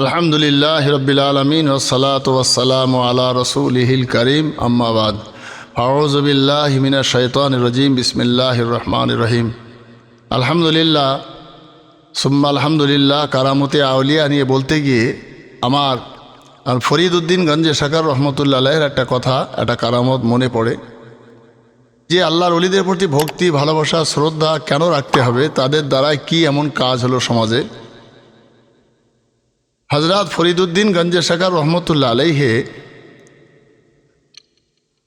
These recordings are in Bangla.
আলহামদুলিল্লাহ রবিল আলমিন ওসলাত ওসালাম আলা রসুলহিল করিম। আম্মাবাদ আউজবিল্লাহ হিমিনা শৈতান রজিম। বিসমিল্লাহ রহমান রহিম। আলহামদুলিল্লাহ, সুম্মা আলহামদুলিল্লাহ, কারামতে আউলিয়া নিয়ে বলতে গিয়ে আমার ফরিদ উদ্দিন গঞ্জে শাকার রহমতুল্লাহের একটা কথা, একটা কারামত মনে পড়ে। যে আল্লাহর অলিদের প্রতি ভক্তি, ভালোবাসা, শ্রদ্ধা কেন রাখতে হবে? তাদের দ্বারা কি এমন কাজ হলো সমাজে? হজরত ফরিদুদ্দিন গঞ্জে শাকার রহমতুল্লা আলাইহে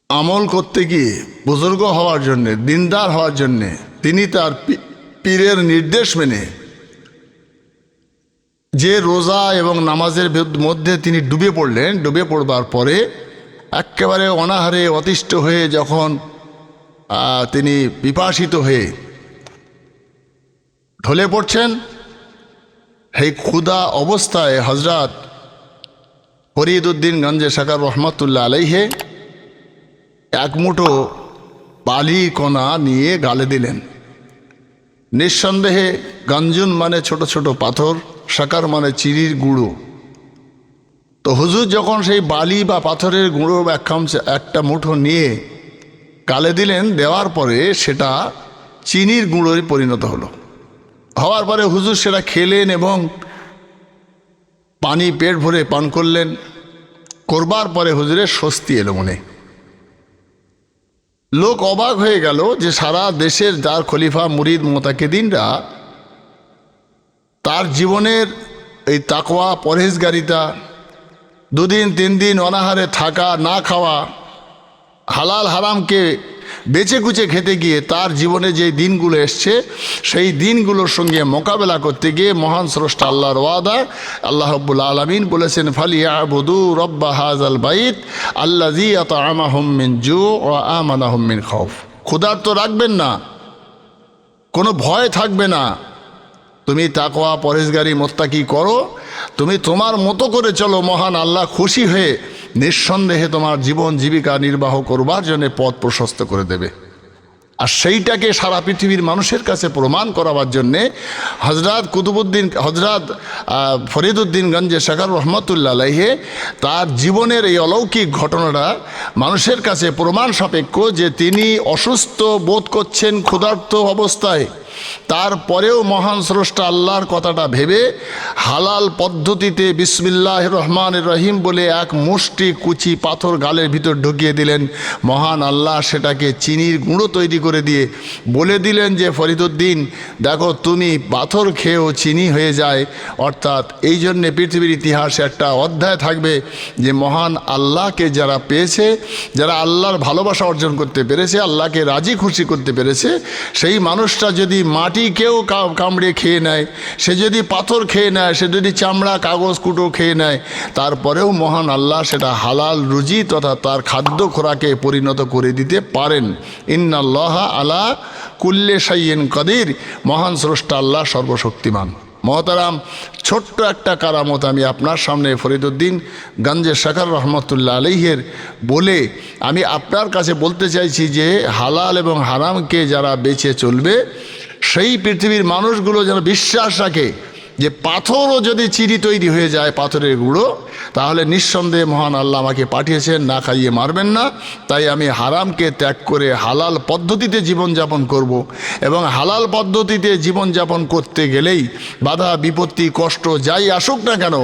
আমল করতে গিয়ে বুজুর্গ হওয়ার জন্যে, দিনদার হওয়ার জন্যে, তিনি তার পীরের নির্দেশ মেনে যে রোজা এবং নামাজের মধ্যে তিনি ডুবে পড়লেন। ডুবে পড়বার পরে একেবারে অনাহারে অতিষ্ঠ হয়ে যখন তিনি বিপাসিত হয়ে ঢলে পড়ছেন। এই ক্ষুদা অবস্থায় হজরত ফরিদুদ্দিন গঞ্জে শাকার রহমতুল্লাহ আলাইহে এক মুঠো বালি কণা নিয়ে গালে দিলেন। নিঃসন্দেহে গঞ্জুন মানে ছোট ছোট পাথর, শাকার মানে চিরির গুঁড়ো। তো হুজুর যখন সেই বালি বা পাথরের গুঁড়ো এক খামচা- একটা মুঠো নিয়ে গালে দিলেন, দেওয়ার পরে সেটা চিনির গুঁড়োয় পরিণত হলো। হওয়ার পরে হুজুর সেটা খেলেন এবং পানি পেট ভরে পান করলেন। করবার পরে হুজুরের স্বস্তি এলো মনে। লোক অবাক হয়ে গেল যে সারা দেশের যার খলিফা, মুরিদ, মোতাকেদিনরা তার জীবনের এই তাকোয়া পরহেজগারিতা, দুদিন, তিন দিন অনাহারে থাকা, না খাওয়া, হালাল হারামকে বেঁচে কুচে খেতে গিয়ে তার জীবনে যে দিনগুলো এসছে, সেই দিনগুলোর সঙ্গে মোকাবেলা করতে গিয়ে মহান স্রষ্টা আল্লাহর ওয়াদা, আল্লাহ রব্বুল আলমিন বলেছেন ফালিয়া বদু রব্বা হাজ আল বাইত আল্লা জি আত আমা হম্মিন জু ও আমানা হম্মিন খফ ক্ষুধার তো রাখবেন না, কোনো ভয় থাকবে না। তুমি তাকোয়া পরেশগারি মোত্তাকি করো, তুমি তোমার মতো করে চলো, মহান আল্লাহ খুশি হয়ে নিঃসন্দেহে তোমার জীবন জীবিকা নির্বাহ করবার জন্য পথ প্রশস্ত করে দেবে। আর সেইটাকে সারা পৃথিবীর মানুষের কাছে প্রমাণ করাবার জন্যে হজরত কুতুবুদ্দিন হজরত ফরিদুদ্দিন গঞ্জে শাকার রহমতুল্লাহ তার জীবনের এই অলৌকিক ঘটনাটা মানুষের কাছে প্রমাণ সাপেক্ষ যে তিনি অসুস্থ বোধ করছেন, ক্ষুধার্ত অবস্থায়। তারপরেও মহান স্রষ্টা আল্লাহর কথাটা ভেবে হালাল পদ্ধতিতে বিসমিল্লাহ রহমান রহিম বলে এক মুষ্টি কুচি পাথর গালের ভিতর ঢুকিয়ে দিলেন। মহান আল্লাহ সেটাকে চিনির গুঁড়ো তৈরি করে দিয়ে বলে দিলেন যে ফরিদুদ্দিন দেখো তুমি পাথর খেয়েও চিনি হয়ে যায়। অর্থাৎ এই জন্যে পৃথিবীর ইতিহাসে একটা অধ্যায় থাকবে যে, মহান আল্লাহকে যারা পেয়েছে, যারা আল্লাহর ভালোবাসা অর্জন করতে পেরেছে, আল্লাহকে রাজি খুশি করতে পেরেছে, সেই মানুষটা যদি মাটিকেও কেউ কামড়ে খেয়ে নেয়, সে যদি পাথর খেয়ে নেয়, সে যদি চামড়া, কাগজ, কুটো খেয়ে নেয়, তারপরেও মহান আল্লাহ সেটা হালাল রুজি তথা তার খাদ্য খোরাকে পরিণত করে দিতে পারেন। ইন্নাল্লাহ আলা কুল্লে সাইয়েন কদির। মহান স্রষ্টা আল্লাহ সর্বশক্তিমান। মহতারাম, ছোট্ট একটা কারামত আমি আপনার সামনে ফরিদুদ্দিন গঞ্জে শাকার রহমতুল্লাহ আলহের বলে আমি আপনার কাছে বলতে চাইছি যে হালাল এবং হারামকে যারা বেঁচে চলবে সেই পৃথিবীর মানুষগুলো যেন বিশ্বাস রাখে যে পাথরও যদি চিরি তৈরি হয়ে যায় পাথরের গুঁড়ো, তাহলে নিঃসন্দেহে মহান আল্লাহ আমাকে পাঠিয়েছেন, না খাইয়ে মারবেন না। তাই আমি হারামকে ত্যাগ করে হালাল পদ্ধতিতে জীবনযাপন করব এবং হালাল পদ্ধতিতে জীবনযাপন করতে গেলেই বাধা, বিপত্তি, কষ্ট যাই আসুক না কেন,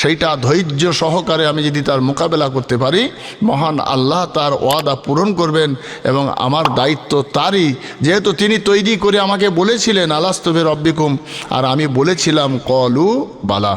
সেইটা ধৈর্য সহকারে আমি যদি তার মোকাবেলা করতে পারি, মহান আল্লাহ তার ওয়াদা পূরণ করবেন এবং আমার দায়িত্ব তারই। যেহেতু তিনি তৈরি করে আমাকে বলেছিলেন আলাস্তবের রব্বিকুম আর আমি বলেছিলাম কলু বালা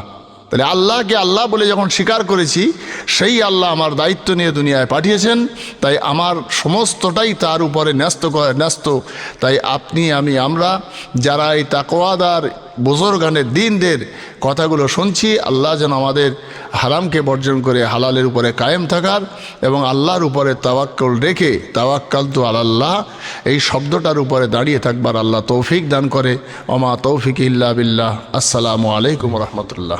তাহলে আল্লাহকে আল্লাহ বলে যখন স্বীকার করেছি, সেই আল্লাহ আমার দায়িত্ব নিয়ে দুনিয়ায় পাঠিয়েছেন। তাই আমার সমস্তটাই তার উপরে ন্যস্ত ন্যস্ত। তাই আপনি, আমি, আমরা যারা এই তাকওয়াদার বুজুর্গানের দিনদের কথাগুলো শুনছি, আল্লাহ যেন আমাদের হারামকে বর্জন করে হালালের উপরে কায়েম থাকার এবং আল্লাহর উপরে তাওয়াক্কল রেখে তাওয়াক্কাল তো আল্লাহ এই শব্দটার উপরে দাঁড়িয়ে থাকবার আল্লাহ তৌফিক দান করে। অমা তৌফিক ইল্লা বিল্লাহ। আসসালামু আলাইকুম রহমতুল্লাহ।